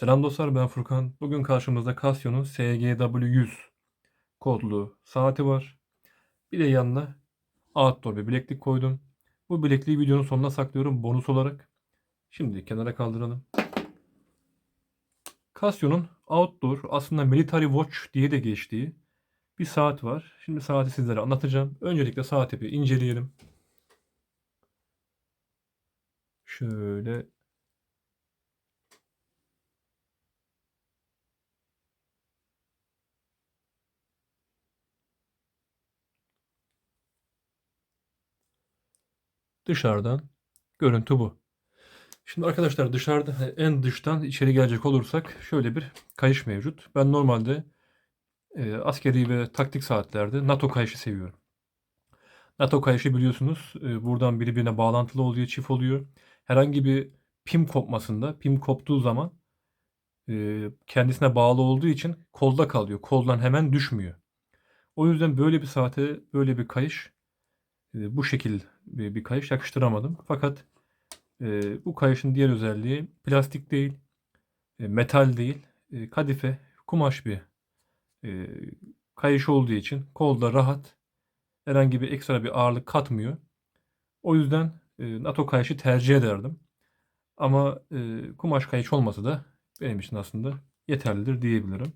Selam dostlar ben Furkan. Bugün karşımızda Casio'nun SGW100 kodlu saati var. Bir de yanına outdoor bir bileklik koydum. Bu bilekliği videonun sonuna saklıyorum bonus olarak. Şimdi kenara kaldıralım. Casio'nun outdoor aslında military watch diye de geçtiği bir saat var. Şimdi saati sizlere anlatacağım. Öncelikle saati bir inceleyelim. Şöyle Dışarıdan görüntü bu. Şimdi arkadaşlar dışarıda en dıştan içeri gelecek olursak şöyle bir kayış mevcut. Ben normalde e, askeri ve taktik saatlerde NATO kayışı seviyorum. NATO kayışı biliyorsunuz e, buradan birbirine bağlantılı oluyor, çift oluyor. Herhangi bir pim kopmasında, pim koptuğu zaman e, kendisine bağlı olduğu için kolda kalıyor. Koldan hemen düşmüyor. O yüzden böyle bir saate böyle bir kayış e, bu şekil bir, bir kayış yakıştıramadım. Fakat e, bu kayışın diğer özelliği plastik değil, e, metal değil, e, kadife, kumaş bir e, kayış olduğu için kolda rahat, herhangi bir ekstra bir ağırlık katmıyor. O yüzden e, NATO kayışı tercih ederdim. Ama e, kumaş kayış olmasa da benim için aslında yeterlidir diyebilirim.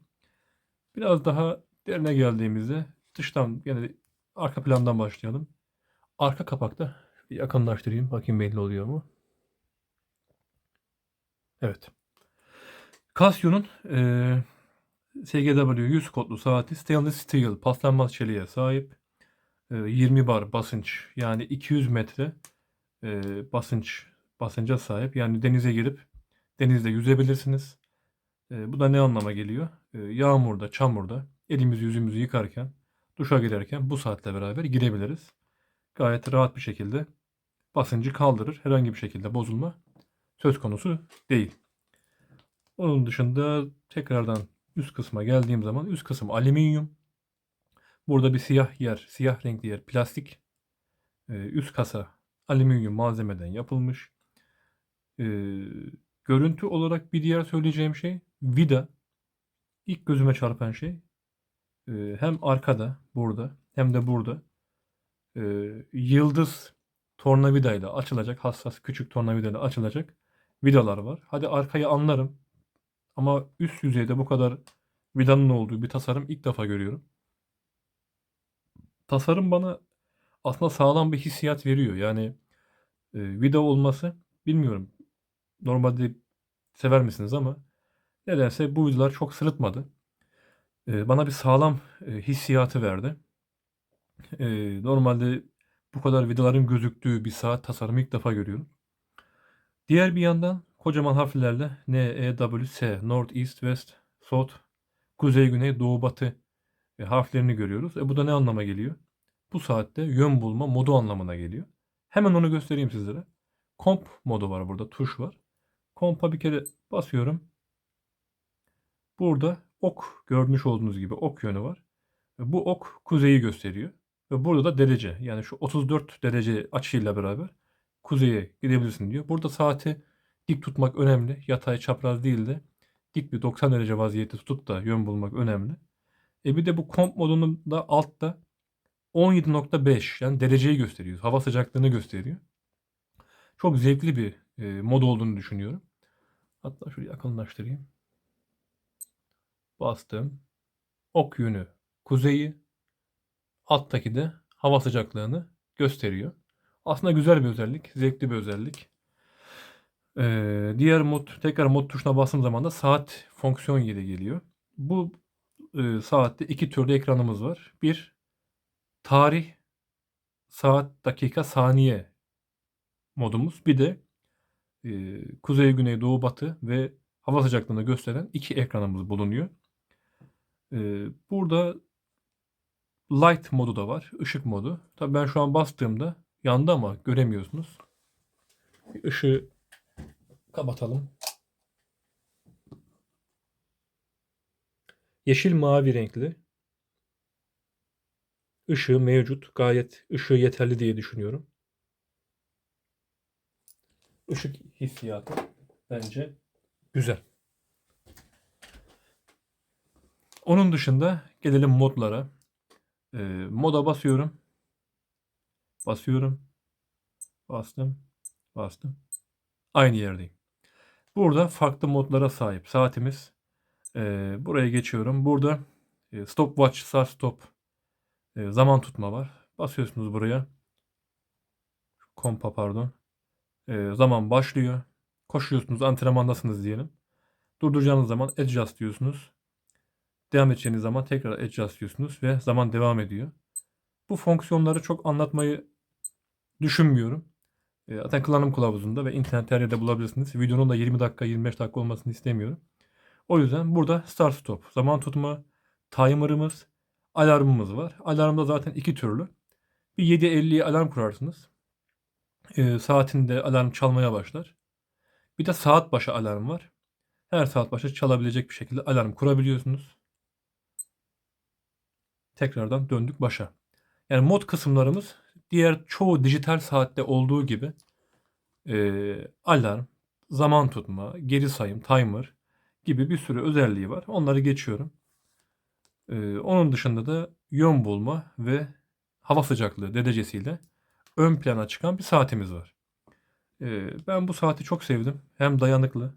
Biraz daha derine geldiğimizde dıştan yani arka plandan başlayalım. Arka kapakta bir yakınlaştırayım. Bakayım belli oluyor mu? Evet. Casio'nun e, SGW 100 kodlu saati stainless steel paslanmaz çeliğe sahip. E, 20 bar basınç yani 200 metre e, basınç basınca sahip. Yani denize girip denizde yüzebilirsiniz. E, bu da ne anlama geliyor? E, yağmurda, çamurda elimizi yüzümüzü yıkarken, duşa girerken bu saatle beraber girebiliriz gayet rahat bir şekilde basıncı kaldırır. Herhangi bir şekilde bozulma söz konusu değil. Onun dışında tekrardan üst kısma geldiğim zaman üst kısım alüminyum. Burada bir siyah yer, siyah renkli yer plastik. Ee, üst kasa alüminyum malzemeden yapılmış. Ee, görüntü olarak bir diğer söyleyeceğim şey vida. İlk gözüme çarpan şey e, hem arkada burada hem de burada e, yıldız tornavidayla açılacak hassas küçük tornavidayla açılacak vidalar var. Hadi arkayı anlarım ama üst yüzeyde bu kadar vidanın olduğu bir tasarım ilk defa görüyorum. Tasarım bana aslında sağlam bir hissiyat veriyor. Yani e, vida olması bilmiyorum. Normalde sever misiniz ama nedense bu vidalar çok sırıtmadı. E, bana bir sağlam e, hissiyatı verdi. Eee, normalde bu kadar vidaların gözüktüğü bir saat tasarımı ilk defa görüyorum. Diğer bir yandan kocaman harflerle N, E, W, S, North, East, West, South, Kuzey, Güney, Doğu, Batı e, harflerini görüyoruz. E bu da ne anlama geliyor? Bu saatte yön bulma modu anlamına geliyor. Hemen onu göstereyim sizlere. Komp modu var burada, tuş var. Komp'a bir kere basıyorum. Burada ok görmüş olduğunuz gibi ok yönü var. Bu ok kuzeyi gösteriyor. Ve burada da derece yani şu 34 derece açıyla beraber kuzeye gidebilirsin diyor. Burada saati dik tutmak önemli. Yatay çapraz değil de dik bir 90 derece vaziyette tutup da yön bulmak önemli. E bir de bu komp modunun da altta 17.5 yani dereceyi gösteriyor. Hava sıcaklığını gösteriyor. Çok zevkli bir e, mod olduğunu düşünüyorum. Hatta şurayı yakınlaştırayım. Bastım. Ok yönü kuzeyi, alttaki de hava sıcaklığını gösteriyor. Aslında güzel bir özellik, zevkli bir özellik. Ee, diğer mod, tekrar mod tuşuna bastığım zaman da saat fonksiyon yeri geliyor. Bu e, saatte iki türlü ekranımız var. Bir, tarih, saat, dakika, saniye modumuz. Bir de e, kuzey, güney, doğu, batı ve hava sıcaklığını gösteren iki ekranımız bulunuyor. E, burada Light modu da var. Işık modu. Tabii ben şu an bastığımda yandı ama göremiyorsunuz. Işığı kapatalım. Yeşil mavi renkli. Işığı mevcut. Gayet ışığı yeterli diye düşünüyorum. Işık hissiyatı bence güzel. Onun dışında gelelim modlara. Ee, moda basıyorum. Basıyorum. Bastım. Bastım. Aynı yerdeyim. Burada farklı modlara sahip saatimiz. Ee, buraya geçiyorum. Burada e, stopwatch, start stop e, zaman tutma var. Basıyorsunuz buraya. Kompa pardon. E, zaman başlıyor. Koşuyorsunuz antrenmandasınız diyelim. Durduracağınız zaman adjust diyorsunuz. Devam edeceğiniz zaman tekrar adjust diyorsunuz ve zaman devam ediyor. Bu fonksiyonları çok anlatmayı düşünmüyorum. E, zaten kullanım kılavuzunda ve internet her yerde bulabilirsiniz. Videonun da 20 dakika 25 dakika olmasını istemiyorum. O yüzden burada start stop, zaman tutma, timer'ımız, alarmımız var. Alarmda zaten iki türlü. Bir 7.50'ye alarm kurarsınız. E, saatinde alarm çalmaya başlar. Bir de saat başı alarm var. Her saat başı çalabilecek bir şekilde alarm kurabiliyorsunuz. Tekrardan döndük başa. Yani mod kısımlarımız diğer çoğu dijital saatte olduğu gibi e, alarm, zaman tutma, geri sayım, timer gibi bir sürü özelliği var. Onları geçiyorum. E, onun dışında da yön bulma ve hava sıcaklığı derecesiyle ön plana çıkan bir saatimiz var. E, ben bu saati çok sevdim. Hem dayanıklı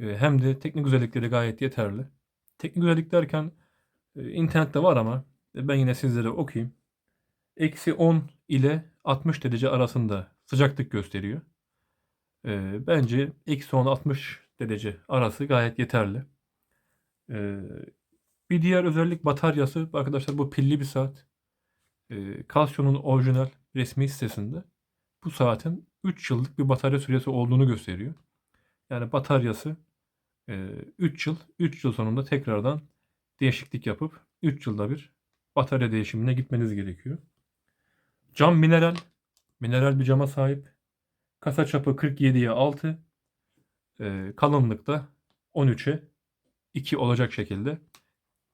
e, hem de teknik özellikleri gayet yeterli. Teknik özellik derken e, internette var ama ben yine sizlere okuyayım. Eksi 10 ile 60 derece arasında sıcaklık gösteriyor. E, bence eksi 10-60 derece arası gayet yeterli. E, bir diğer özellik bataryası. Arkadaşlar bu pilli bir saat. E, Casio'nun orijinal resmi sitesinde bu saatin 3 yıllık bir batarya süresi olduğunu gösteriyor. Yani bataryası 3 yıl, 3 yıl sonunda tekrardan değişiklik yapıp 3 yılda bir batarya değişimine gitmeniz gerekiyor. Cam mineral, mineral bir cama sahip. Kasa çapı 47'ye 6, e, kalınlık da 13'e 2 olacak şekilde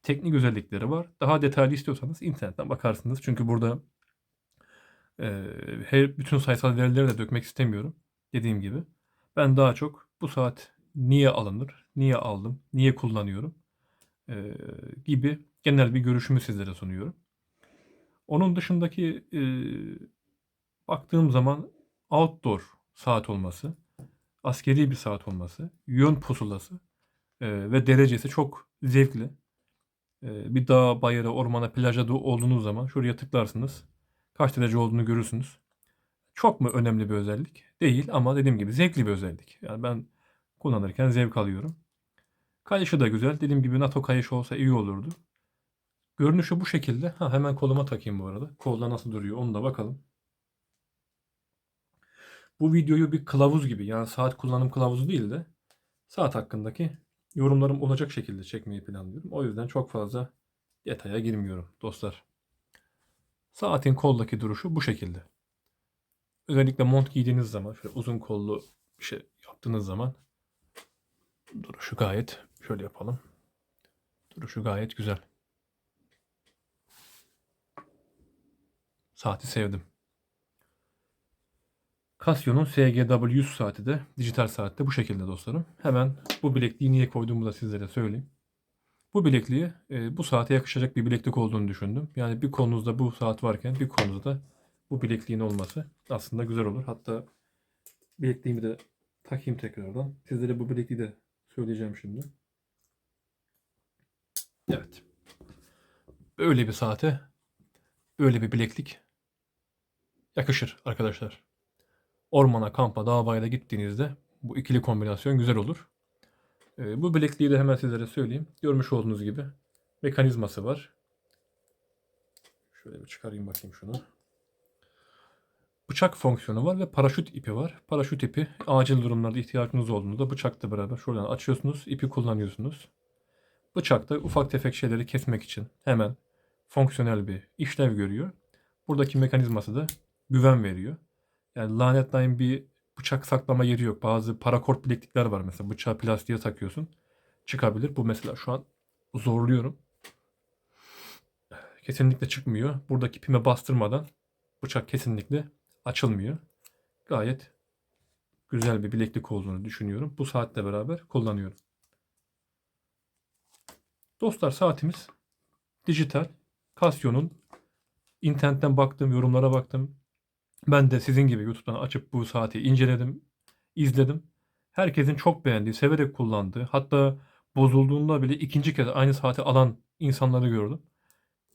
teknik özellikleri var. Daha detaylı istiyorsanız internetten bakarsınız. Çünkü burada e, her bütün sayısal verileri de dökmek istemiyorum. Dediğim gibi. Ben daha çok bu saat niye alınır, niye aldım, niye kullanıyorum e, gibi genel bir görüşümü sizlere sunuyorum. Onun dışındaki e, baktığım zaman outdoor saat olması, askeri bir saat olması, yön pusulası e, ve derecesi çok zevkli. E, bir dağ, bayıra, ormana, plaja da olduğunuz zaman şuraya tıklarsınız. Kaç derece olduğunu görürsünüz. Çok mu önemli bir özellik? Değil ama dediğim gibi zevkli bir özellik. Yani ben kullanırken zevk alıyorum. Kayışı da güzel. Dediğim gibi NATO kayışı olsa iyi olurdu. Görünüşü bu şekilde. Ha, hemen koluma takayım bu arada. Kolda nasıl duruyor onu da bakalım. Bu videoyu bir kılavuz gibi yani saat kullanım kılavuzu değil de saat hakkındaki yorumlarım olacak şekilde çekmeyi planlıyorum. O yüzden çok fazla detaya girmiyorum dostlar. Saatin koldaki duruşu bu şekilde. Özellikle mont giydiğiniz zaman, şöyle uzun kollu bir şey yaptığınız zaman duruşu gayet şöyle yapalım. Duruşu gayet güzel. Saati sevdim. Casio'nun SGW 100 saati de dijital saatte bu şekilde dostlarım. Hemen bu bilekliği niye koyduğumu da sizlere söyleyeyim. Bu bilekliği e, bu saate yakışacak bir bileklik olduğunu düşündüm. Yani bir kolunuzda bu saat varken bir kolunuzda bu bilekliğin olması aslında güzel olur. Hatta bilekliğimi de takayım tekrardan. Sizlere bu bilekliği de söyleyeceğim şimdi. Evet. Böyle bir saate böyle bir bileklik yakışır arkadaşlar. Ormana, kampa, dağ bayla gittiğinizde bu ikili kombinasyon güzel olur. Ee, bu bilekliği de hemen sizlere söyleyeyim. Görmüş olduğunuz gibi mekanizması var. Şöyle bir çıkarayım bakayım şunu. Bıçak fonksiyonu var ve paraşüt ipi var. Paraşüt ipi acil durumlarda ihtiyacınız olduğunda bıçakla beraber şuradan açıyorsunuz, ipi kullanıyorsunuz. Bıçak da ufak tefek şeyleri kesmek için hemen fonksiyonel bir işlev görüyor. Buradaki mekanizması da güven veriyor. Yani lanetlayın bir bıçak saklama yeri yok. Bazı parakort bileklikler var mesela. Bıçağı plastiğe takıyorsun. Çıkabilir. Bu mesela şu an zorluyorum. Kesinlikle çıkmıyor. Buradaki pime bastırmadan bıçak kesinlikle açılmıyor. Gayet güzel bir bileklik olduğunu düşünüyorum. Bu saatle beraber kullanıyorum. Dostlar saatimiz dijital. Casio'nun internetten baktım, yorumlara baktım. Ben de sizin gibi YouTube'dan açıp bu saati inceledim, izledim. Herkesin çok beğendiği, severek kullandığı, hatta bozulduğunda bile ikinci kez aynı saati alan insanları gördüm.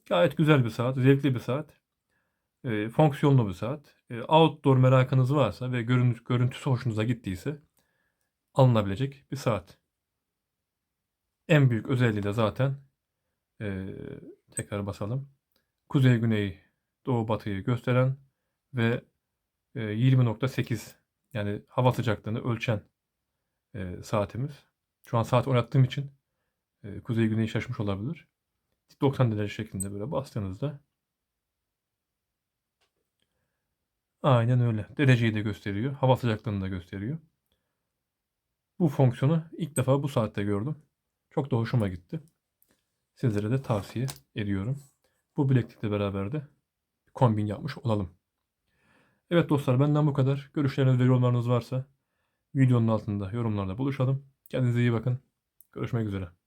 Gayet güzel bir saat, zevkli bir saat. E, fonksiyonlu bir saat. E, outdoor merakınız varsa ve görün- görüntüsü hoşunuza gittiyse alınabilecek bir saat. En büyük özelliği de zaten e, tekrar basalım. Kuzey güney doğu batıyı gösteren ve e, 20.8 yani hava sıcaklığını ölçen e, saatimiz. Şu an saat oynattığım için e, kuzey güney şaşmış olabilir. 90 derece şeklinde böyle bastığınızda aynen öyle. Dereceyi de gösteriyor. Hava sıcaklığını da gösteriyor. Bu fonksiyonu ilk defa bu saatte gördüm. Çok da hoşuma gitti. Sizlere de tavsiye ediyorum. Bu bileklikle beraber de kombin yapmış olalım. Evet dostlar benden bu kadar. Görüşleriniz ve yorumlarınız varsa videonun altında yorumlarda buluşalım. Kendinize iyi bakın. Görüşmek üzere.